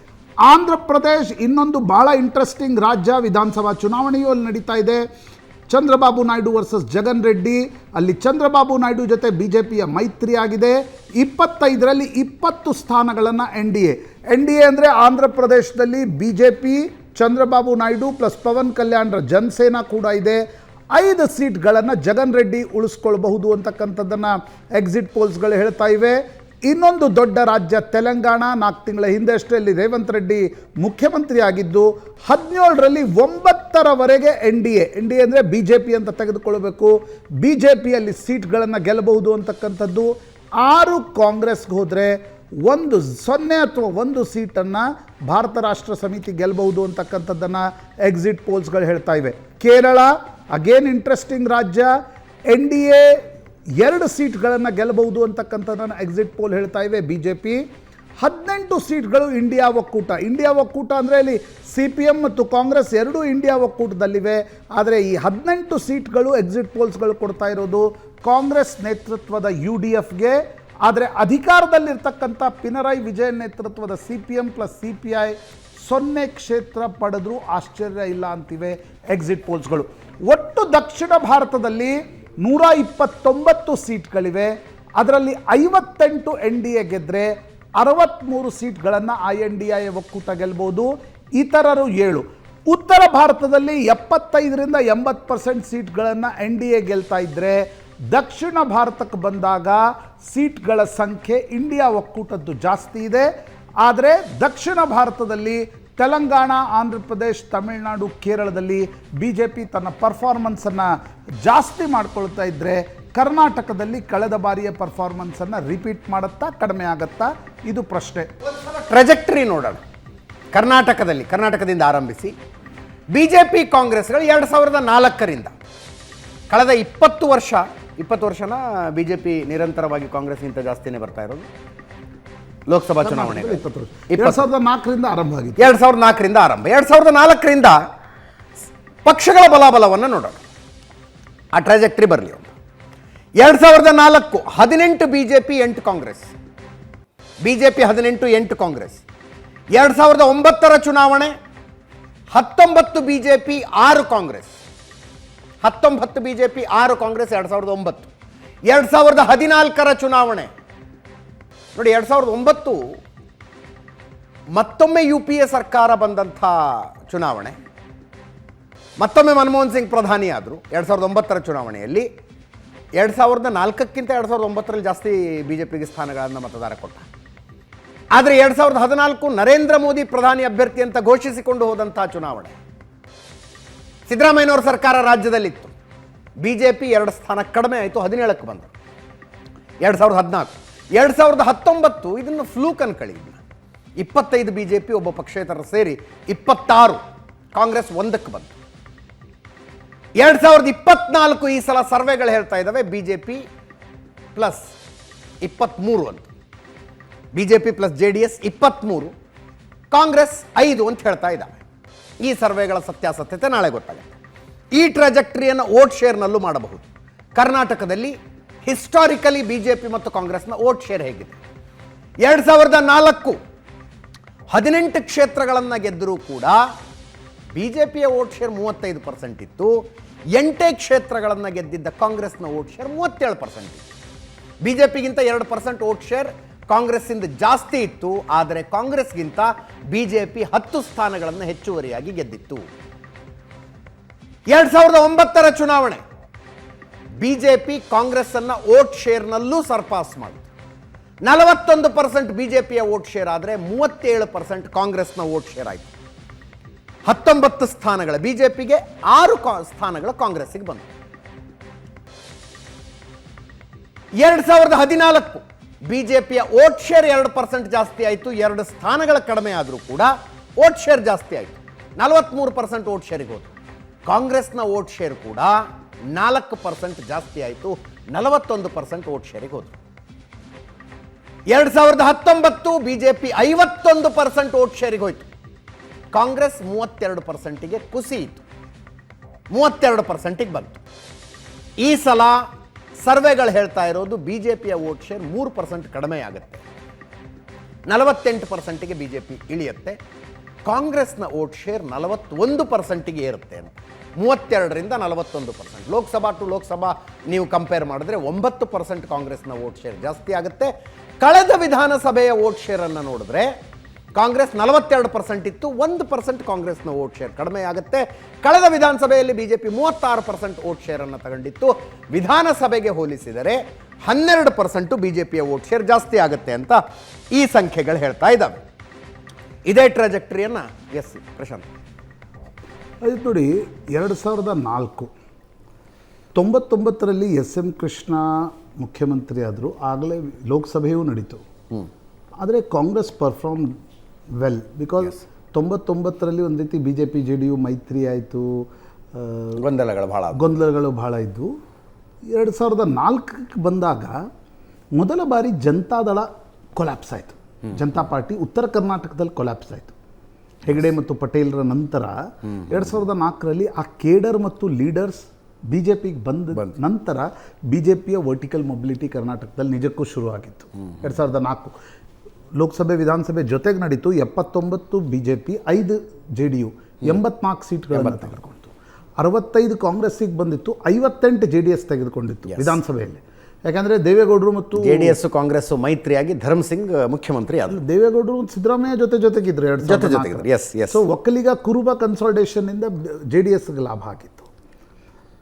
ಆಂಧ್ರ ಪ್ರದೇಶ್ ಇನ್ನೊಂದು ಭಾಳ ಇಂಟ್ರೆಸ್ಟಿಂಗ್ ರಾಜ್ಯ ವಿಧಾನಸಭಾ ಚುನಾವಣೆಯೂ ಅಲ್ಲಿ ನಡೀತಾ ಇದೆ. ಚಂದ್ರಬಾಬು ನಾಯ್ಡು ವರ್ಸಸ್ ಜಗನ್ ರೆಡ್ಡಿ. ಅಲ್ಲಿ ಚಂದ್ರಬಾಬು ನಾಯ್ಡು ಜೊತೆ ಬಿ ಜೆ ಪಿಯ ಮೈತ್ರಿ ಆಗಿದೆ. ಇಪ್ಪತ್ತೈದರಲ್ಲಿ ಇಪ್ಪತ್ತು ಸ್ಥಾನಗಳನ್ನು N D A. N D A ಅಂದರೆ ಆಂಧ್ರ ಪ್ರದೇಶದಲ್ಲಿ B J P Chandrababu Naidu plus Pavan ಕಲ್ಯಾಣರ Janasena ಕೂಡ ಇದೆ. ಐದು ಸೀಟ್ಗಳನ್ನು ಜಗನ್ ರೆಡ್ಡಿ ಉಳಿಸ್ಕೊಳ್ಬಹುದು ಅಂತಕ್ಕಂಥದ್ದನ್ನು ಎಕ್ಸಿಟ್ ಪೋಲ್ಸ್ಗಳು ಹೇಳ್ತಾ ಇವೆ. ಇನ್ನೊಂದು ದೊಡ್ಡ ರಾಜ್ಯ ತೆಲಂಗಾಣ, ನಾಲ್ಕು ತಿಂಗಳ ಹಿಂದೆಷ್ಟೇ ಅಲ್ಲಿ ರೇವಂತ್ ರೆಡ್ಡಿ ಮುಖ್ಯಮಂತ್ರಿ ಆಗಿದ್ದು ಹದಿನೇಳರಲ್ಲಿ ಒಂಬತ್ತರವರೆಗೆ N D A, N D A ಅಂದರೆ ಬಿ ಜೆ ಪಿ ಅಂತ ತೆಗೆದುಕೊಳ್ಬೇಕು ಬಿ ಜೆ ಪಿಯಲ್ಲಿ ಸೀಟ್ಗಳನ್ನು ಗೆಲ್ಲಬಹುದು ಅಂತಕ್ಕಂಥದ್ದು. ಆರು ಕಾಂಗ್ರೆಸ್ಗೆ ಹೋದರೆ ಒಂದು ಸೊನ್ನೆ ಅಥವಾ ಒಂದು ಸೀಟನ್ನು ಭಾರತ ರಾಷ್ಟ್ರ ಸಮಿತಿ ಗೆಲ್ಲಬಹುದು ಅಂತಕ್ಕಂಥದ್ದನ್ನು ಎಕ್ಸಿಟ್ ಪೋಲ್ಸ್ಗಳು ಹೇಳ್ತಾ ಇವೆ. ಕೇರಳ ಅಗೇನ್ ಇಂಟ್ರೆಸ್ಟಿಂಗ್ ರಾಜ್ಯ. ಎನ್ ಡಿ ಎ ಎರಡು ಸೀಟ್ಗಳನ್ನು ಗೆಲ್ಲಬಹುದು ಅಂತಕ್ಕಂಥದ್ದನ್ನು ಎಕ್ಸಿಟ್ ಪೋಲ್ ಹೇಳ್ತಾ ಇವೆ. ಬಿ ಜೆ ಪಿ ಹದಿನೆಂಟು ಸೀಟ್ಗಳು ಇಂಡಿಯಾ ಒಕ್ಕೂಟ. ಇಂಡಿಯಾ ಒಕ್ಕೂಟ ಅಂದರೆ ಇಲ್ಲಿ ಸಿ ಪಿ ಎಂ ಮತ್ತು ಕಾಂಗ್ರೆಸ್ ಎರಡೂ ಇಂಡಿಯಾ ಒಕ್ಕೂಟದಲ್ಲಿವೆ. ಆದರೆ ಈ ಹದಿನೆಂಟು ಸೀಟ್ಗಳು ಎಕ್ಸಿಟ್ ಪೋಲ್ಸ್ಗಳು ಕೊಡ್ತಾ ಇರೋದು ಕಾಂಗ್ರೆಸ್ ನೇತೃತ್ವದ ಯು ಡಿ ಎಫ್ಗೆ ಆದರೆ ಅಧಿಕಾರದಲ್ಲಿರ್ತಕ್ಕಂಥ ಪಿನರಾಯಿ ವಿಜಯನ್ ನೇತೃತ್ವದ C P M plus C P I ಸೊನ್ನೆ ಕ್ಷೇತ್ರ ಪಡೆದರೂ ಆಶ್ಚರ್ಯ ಇಲ್ಲ ಅಂತಿವೆ ಎಕ್ಸಿಟ್ ಪೋಲ್ಸ್ಗಳು ಒಟ್ಟು ದಕ್ಷಿಣ ಭಾರತದಲ್ಲಿ ನೂರ ಇಪ್ಪತ್ತೊಂಬತ್ತು ಸೀಟ್ಗಳಿವೆ. ಅದರಲ್ಲಿ ಐವತ್ತೆಂಟು ಎನ್ ಡಿ ಎ ಗೆದ್ದರೆ ಅರವತ್ತ್ಮೂರು ಸೀಟ್ಗಳನ್ನು ಆ ಎನ್ ಡಿ ಎ ಒಕ್ಕೂಟ ಗೆಲ್ಬೋದು. ಇತರರು ಏಳು. ಉತ್ತರ ಭಾರತದಲ್ಲಿ ಎಪ್ಪತ್ತೈದರಿಂದ ಎಂಬತ್ತು ಪರ್ಸೆಂಟ್ ಸೀಟ್ಗಳನ್ನು ಎನ್ ಡಿ ಎ ಗೆಲ್ತಾ ಇದ್ದರೆ ದಕ್ಷಿಣ ಭಾರತಕ್ಕೆ ಬಂದಾಗ ಸೀಟ್ಗಳ ಸಂಖ್ಯೆ ಇಂಡಿಯಾ ಒಕ್ಕೂಟದ್ದು ಜಾಸ್ತಿ ಇದೆ. ಆದರೆ ದಕ್ಷಿಣ ಭಾರತದಲ್ಲಿ ತೆಲಂಗಾಣ, ಆಂಧ್ರ ಪ್ರದೇಶ್, ತಮಿಳುನಾಡು, ಕೇರಳದಲ್ಲಿ ಬಿ ಜೆ ಪಿ ತನ್ನ ಪರ್ಫಾರ್ಮೆನ್ಸನ್ನು ಜಾಸ್ತಿ ಮಾಡ್ಕೊಳ್ತಾ ಇದ್ದರೆ ಕರ್ನಾಟಕದಲ್ಲಿ ಕಳೆದ ಬಾರಿಯ ಪರ್ಫಾರ್ಮೆನ್ಸನ್ನು ರಿಪೀಟ್ ಮಾಡುತ್ತಾ ಕಡಿಮೆ ಆಗುತ್ತಾ ಇದು ಪ್ರಶ್ನೆ. ಟ್ರೆಜೆಕ್ಟ್ರಿ ನೋಡೋಣ. ಕರ್ನಾಟಕದಲ್ಲಿ, ಕರ್ನಾಟಕದಿಂದ ಆರಂಭಿಸಿ ಬಿ ಜೆ ಪಿ ಕಾಂಗ್ರೆಸ್ಗಳು ಎರಡು ಸಾವಿರದ ನಾಲ್ಕರಿಂದ ಕಳೆದ ಇಪ್ಪತ್ತು ವರ್ಷ, ಇಪ್ಪತ್ತು ವರ್ಷನ ಬಿ ಜೆ ಪಿ ನಿರಂತರವಾಗಿ ಕಾಂಗ್ರೆಸ್ಗಿಂತ ಜಾಸ್ತಿನೇ ಬರ್ತಾ ಇರೋದು? ಲೋಕಸಭಾ ಚುನಾವಣೆ ಎರಡ್ ಸಾವಿರದ ನಾಲ್ಕರಿಂದ ಆರಂಭ ಆಗಿತ್ತು. ಎರಡ್ ಸಾವಿರದ ನಾಲ್ಕರಿಂದ ಆರಂಭ. ಎರಡು ಸಾವಿರದ ನಾಲ್ಕರಿಂದ ಪಕ್ಷಗಳ ಬಲಾಬಲವನ್ನು ನೋಡೋಣ. ಆ ಟ್ರಾಜೆಕ್ಟ್ರಿ ಬರಲಿ ಒಂದು. ಎರಡು ಸಾವಿರದ ನಾಲ್ಕು ಹದಿನೆಂಟು ಬಿ ಜೆ ಪಿ ಎಂಟು ಕಾಂಗ್ರೆಸ್. ಬಿ ಜೆ ಪಿ ಹದಿನೆಂಟು ಎಂಟು ಕಾಂಗ್ರೆಸ್. ಎರಡ್ ಸಾವಿರದ ಒಂಬತ್ತರ ಚುನಾವಣೆ ಹತ್ತೊಂಬತ್ತು ಬಿ ಜೆ ಪಿ ಆರು ಕಾಂಗ್ರೆಸ್. ಹತ್ತೊಂಬತ್ತು ಬಿ ಜೆ ಪಿ ಆರು ಕಾಂಗ್ರೆಸ್ ಎರಡ್ ಸಾವಿರದ ಒಂಬತ್ತು. ಎರಡ್ ಸಾವಿರದ ಹದಿನಾಲ್ಕರ ಚುನಾವಣೆ ನೋಡಿ, ಎರಡು ಸಾವಿರದ ಒಂಬತ್ತು ಮತ್ತೊಮ್ಮೆ ಯು ಪಿ ಎ ಸರ್ಕಾರ ಬಂದಂಥ ಚುನಾವಣೆ. ಮತ್ತೊಮ್ಮೆ ಮನಮೋಹನ್ ಸಿಂಗ್ ಪ್ರಧಾನಿ ಆದರು ಎರಡು ಸಾವಿರದ ಒಂಬತ್ತರ ಚುನಾವಣೆಯಲ್ಲಿ. ಎರಡು ಸಾವಿರದ ನಾಲ್ಕಕ್ಕಿಂತ ಎರಡು ಸಾವಿರದ ಒಂಬತ್ತರಲ್ಲಿ ಜಾಸ್ತಿ ಬಿ ಜೆ ಪಿಗೆ ಸ್ಥಾನಗಳನ್ನು ಮತದಾರ ಕೊಟ್ಟ. ಆದರೆ ಎರಡು ಸಾವಿರದ ಹದಿನಾಲ್ಕು ನರೇಂದ್ರ ಮೋದಿ ಪ್ರಧಾನಿ ಅಭ್ಯರ್ಥಿ ಅಂತ ಘೋಷಿಸಿಕೊಂಡು ಹೋದಂಥ ಚುನಾವಣೆ. ಸಿದ್ದರಾಮಯ್ಯನವರ ಸರ್ಕಾರ ರಾಜ್ಯದಲ್ಲಿತ್ತು. ಬಿ ಜೆ ಪಿ ಎರಡು ಸ್ಥಾನ ಕಡಿಮೆ ಆಯಿತು, ಹದಿನೇಳಕ್ಕೆ ಬಂದರು. ಎರಡು ಸಾವಿರದ ಹದಿನಾಲ್ಕು. ಎರಡು ಸಾವಿರದ ಹತ್ತೊಂಬತ್ತು ಇದನ್ನು ಫ್ಲೂಕ್ ಅನ್ಕೊಳ್ಳಿ ಇದನ್ನ ಇಪ್ಪತ್ತೈದು ಬಿ ಜೆ ಪಿ ಒಬ್ಬ ಪಕ್ಷೇತರ ಸೇರಿ ಇಪ್ಪತ್ತಾರು ಕಾಂಗ್ರೆಸ್ ಒಂದಕ್ಕೆ ಬಂತು. ಎರಡು ಸಾವಿರದ ಇಪ್ಪತ್ನಾಲ್ಕು ಈ ಸಲ ಸರ್ವೆಗಳು ಹೇಳ್ತಾ ಇದ್ದಾವೆ ಬಿ ಜೆ ಪಿ ಪ್ಲಸ್ ಇಪ್ಪತ್ತ್ಮೂರು ಅಂತ. B J P plus J D S ಇಪ್ಪತ್ತ್ಮೂರು ಕಾಂಗ್ರೆಸ್ ಐದು ಅಂತ ಹೇಳ್ತಾ ಇದ್ದಾವೆ. ಈ ಸರ್ವೆಗಳ ಸತ್ಯಾಸತ್ಯತೆ ನಾಳೆ ಗೊತ್ತಾಗುತ್ತೆ. ಈ ಟ್ರಾಜೆಕ್ಟರಿಯನ್ನು ಓಟ್ ಶೇರ್ನಲ್ಲೂ ಮಾಡಬಹುದು. ಕರ್ನಾಟಕದಲ್ಲಿ ಹಿಸ್ಟಾರಿಕಲಿ ಬಿ ಜೆ ಪಿ ಮತ್ತು ಕಾಂಗ್ರೆಸ್ನ ವೋಟ್ ಶೇರ್ ಹೇಗಿದೆ? ಎರಡು ಸಾವಿರದ ನಾಲ್ಕು ಹದಿನೆಂಟು ಕ್ಷೇತ್ರಗಳನ್ನು ಗೆದ್ದರೂ ಕೂಡ ಬಿ ಜೆ ಪಿಯ ವೋಟ್ ಶೇರ್ ಮೂವತ್ತೈದು ಪರ್ಸೆಂಟ್ ಇತ್ತು. ಎಂಟೇ ಕ್ಷೇತ್ರಗಳನ್ನು ಗೆದ್ದಿದ್ದ ಕಾಂಗ್ರೆಸ್ನ ವೋಟ್ ಶೇರ್ ಮೂವತ್ತೇಳು ಪರ್ಸೆಂಟ್ ಇತ್ತು. ಬಿ ಜೆ ಪಿಗಿಂತ ಎರಡು ಪರ್ಸೆಂಟ್ ವೋಟ್ ಶೇರ್ ಕಾಂಗ್ರೆಸ್ಸಿಂದ ಜಾಸ್ತಿ ಇತ್ತು. ಆದರೆ ಕಾಂಗ್ರೆಸ್ಗಿಂತ ಬಿ ಜೆ ಪಿ ಹತ್ತು ಸ್ಥಾನಗಳನ್ನು ಹೆಚ್ಚುವರಿಯಾಗಿ ಗೆದ್ದಿತ್ತು. ಎರಡು ಸಾವಿರದ ಒಂಬತ್ತರ ಚುನಾವಣೆ. ಬಿ ಜೆ ಪಿ ಕಾಂಗ್ರೆಸ್ಸನ್ನು ವೋಟ್ ಶೇರ್ನಲ್ಲೂ ಸರ್ಪಾಸ್ ಮಾಡಿತು ನಲವತ್ತೊಂದು ಪರ್ಸೆಂಟ್ ಬಿ ಜೆ ಪಿಯ ವೋಟ್ ಶೇರ್ ಆದರೆ ಮೂವತ್ತೇಳು ಪರ್ಸೆಂಟ್ ಕಾಂಗ್ರೆಸ್ನ ವೋಟ್ ಶೇರ್ ಆಯಿತು. ಹತ್ತೊಂಬತ್ತು ಸ್ಥಾನಗಳ ಬಿಜೆಪಿಗೆ ಆರು ಕಾ- ಸ್ಥಾನಗಳು ಕಾಂಗ್ರೆಸ್ಸಿಗೆ ಬಂತು ಎರಡು ಸಾವಿರದ ಹದಿನಾಲ್ಕು ಬಿಜೆಪಿಯ ವೋಟ್ ಶೇರ್ ಎರಡು ಪರ್ಸೆಂಟ್ ಜಾಸ್ತಿ ಆಯಿತು. ಎರಡು ಸ್ಥಾನಗಳ ಕಡಿಮೆ ಆದರೂ ಕೂಡ ವೋಟ್ ಶೇರ್ ಜಾಸ್ತಿ ಆಯಿತು. ನಲವತ್ತ್ಮೂರು ಪರ್ಸೆಂಟ್ ವೋಟ್ ಶೇರಿಗೆ ಹೋದರು. ಕಾಂಗ್ರೆಸ್ನ ವೋಟ್ ಶೇರ್ ಕೂಡ ನಾಲ್ಕು ಪರ್ಸೆಂಟ್ ಜಾಸ್ತಿ ಆಯಿತು, ನಲವತ್ತೊಂದು ಪರ್ಸೆಂಟ್ ವೋಟ್ ಶೇರಿಗೆ ಹೋದ್ರು. ಎರಡು ಸಾವಿರದ ಹತ್ತೊಂಬತ್ತು ಬಿಜೆಪಿ ಐವತ್ತೊಂದು ಪರ್ಸೆಂಟ್ ವೋಟ್ ಶೇರಿಗೆ ಹೋಯಿತು. ಕಾಂಗ್ರೆಸ್ ಮೂವತ್ತೆರಡು ಪರ್ಸೆಂಟಿಗೆ ಕುಸಿಯಿತು ಮೂವತ್ತೆರಡು ಪರ್ಸೆಂಟಿಗೆ ಬಂತು. ಈ ಸಲ ಸರ್ವೆಗಳು ಹೇಳ್ತಾ ಇರೋದು ಬಿ ಜೆ ಪಿಯ ವೋಟ್ ಶೇರ್ ಮೂರು ಪರ್ಸೆಂಟ್ ಕಡಿಮೆ ಆಗುತ್ತೆ. ನಲವತ್ತೆಂಟು ಪರ್ಸೆಂಟಿಗೆ ಬಿ ಜೆ ಪಿ ಇಳಿಯುತ್ತೆ. ಕಾಂಗ್ರೆಸ್ನ ವೋಟ್ ಶೇರ್ ನಲವತ್ತೊಂದು ಪರ್ಸೆಂಟಿಗೆ ಏರುತ್ತೆ ಅಂತ. ಮೂವತ್ತೆರಡರಿಂದ ನಲವತ್ತೊಂದು ಪರ್ಸೆಂಟ್. ಲೋಕಸಭಾ ಟು ಲೋಕಸಭಾ ನೀವು ಕಂಪೇರ್ ಮಾಡಿದ್ರೆ ಒಂಬತ್ತು ಪರ್ಸೆಂಟ್ ಕಾಂಗ್ರೆಸ್ನ ವೋಟ್ ಶೇರ್ ಜಾಸ್ತಿ ಆಗುತ್ತೆ. ಕಳೆದ ವಿಧಾನಸಭೆಯ ವೋಟ್ ಶೇರನ್ನು ನೋಡಿದ್ರೆ ಕಾಂಗ್ರೆಸ್ ನಲವತ್ತೆರಡು ಪರ್ಸೆಂಟ್ ಇತ್ತು, ಒಂದು ಪರ್ಸೆಂಟ್ ಕಾಂಗ್ರೆಸ್ನ ವೋಟ್ ಶೇರ್ ಕಡಿಮೆ ಆಗುತ್ತೆ. ಕಳೆದ ವಿಧಾನಸಭೆಯಲ್ಲಿ ಬಿಜೆಪಿ ಮೂವತ್ತಾರು ಪರ್ಸೆಂಟ್ ವೋಟ್ ಶೇರನ್ನು ತಗೊಂಡಿತ್ತು. ವಿಧಾನಸಭೆಗೆ ಹೋಲಿಸಿದರೆ ಹನ್ನೆರಡು ಪರ್ಸೆಂಟು ಬಿಜೆಪಿಯ ವೋಟ್ ಶೇರ್ ಜಾಸ್ತಿ ಆಗುತ್ತೆ ಅಂತ ಈ ಸಂಖ್ಯೆಗಳು ಹೇಳ್ತಾ ಇದ್ದಾವೆ. ಇದೇ ಟ್ರಾಜೆಕ್ಟ್ರಿಯನ್ನು ಎಸ್ ಪ್ರಶಾಂತ್. ಅದು ನೋಡಿ ಎರಡು ಸಾವಿರದ ನಾಲ್ಕು. ತೊಂಬತ್ತೊಂಬತ್ತರಲ್ಲಿ ಎಸ್ ಎಂ ಕೃಷ್ಣ ಮುಖ್ಯಮಂತ್ರಿ ಆದರು ಆಗಲೇ ಲೋಕಸಭೆಯೂ ನಡೀತು. ಆದರೆ ಕಾಂಗ್ರೆಸ್ ಪರ್ಫಾರ್ಮ್ ವೆಲ್ ಬಿಕಾಸ್ ತೊಂಬತ್ತೊಂಬತ್ತರಲ್ಲಿ ಒಂದು ರೀತಿ B J P J D U ಮೈತ್ರಿ ಆಯಿತು ಗೊಂದಲಗಳು ಭಾಳ ಗೊಂದಲಗಳು ಭಾಳ ಇದ್ದವು ಎರಡು ಸಾವಿರದ ನಾಲ್ಕಕ್ಕೆ ಬಂದಾಗ ಮೊದಲ ಬಾರಿ ಜನತಾದಳ ಕೊಲ್ಯಾಪ್ಸ್ ಆಯಿತು. ಜನತಾ ಪಾರ್ಟಿ ಉತ್ತರ ಕರ್ನಾಟಕದಲ್ಲಿ ಕೊಲ್ಯಾಪ್ಸ್ ಆಯಿತು. ಹೆಗಡೆ ಮತ್ತು ಪಟೇಲ್ರ ನಂತರ ಎರಡ್ ಸಾವಿರದ ನಾಲ್ಕರಲ್ಲಿ ಆ ಕೇಡರ್ ಮತ್ತು ಲೀಡರ್ಸ್ ಬಿ ಜೆ ಪಿಗೆ ಬಂದ ನಂತರ ಬಿ ಜೆ ಪಿಯ ವರ್ಟಿಕಲ್ ಮೊಬಿಲಿಟಿ ಕರ್ನಾಟಕದಲ್ಲಿ ನಿಜಕ್ಕೂ ಶುರುವಾಗಿತ್ತು ಎರಡ್ ಸಾವಿರದ ನಾಲ್ಕು ಲೋಕಸಭೆ ವಿಧಾನಸಭೆ ಜೊತೆಗೆ ನಡೀತು. ಎಪ್ಪತ್ತೊಂಬತ್ತು ಬಿ ಜೆ ಪಿ ಐದು ಜೆ ಡಿ ಯು ಎಂಬತ್ನಾಲ್ಕು. ಸೀಟ್ಗಳನ್ನು ತೆಗೆದುಕೊಂಡಿತು. ಅರವತ್ತೈದು ಕಾಂಗ್ರೆಸ್ಸಿಗೆ ಬಂದಿತ್ತು. ಐವತ್ತೆಂಟು ಜೆ ಡಿ ಎಸ್ ತೆಗೆದುಕೊಂಡಿತ್ತು ವಿಧಾನಸಭೆಯಲ್ಲಿ. ಯಾಕಂದರೆ ದೇವೇಗೌಡರು ಮತ್ತು ಜೆ ಡಿ ಎಸ್ ಕಾಂಗ್ರೆಸ್ ಮೈತ್ರಿಯಾಗಿ ಧರ್ಮ್ ಸಿಂಗ್ ಮುಖ್ಯಮಂತ್ರಿ ಆದರು. ದೇವೇಗೌಡರು ಸಿದ್ದರಾಮಯ್ಯ ಜೊತೆ ಜೊತೆಗಿದ್ರು ಎರಡು ಜೊತೆ ಜೊತೆಗಿದ್ರು. S S so Okkaliga Kuruba ಕನ್ಸಲ್ಟೇಷನ್ನಿಂದ J D ಎಸ್ಗೆ ಲಾಭ ಆಗಿತ್ತು.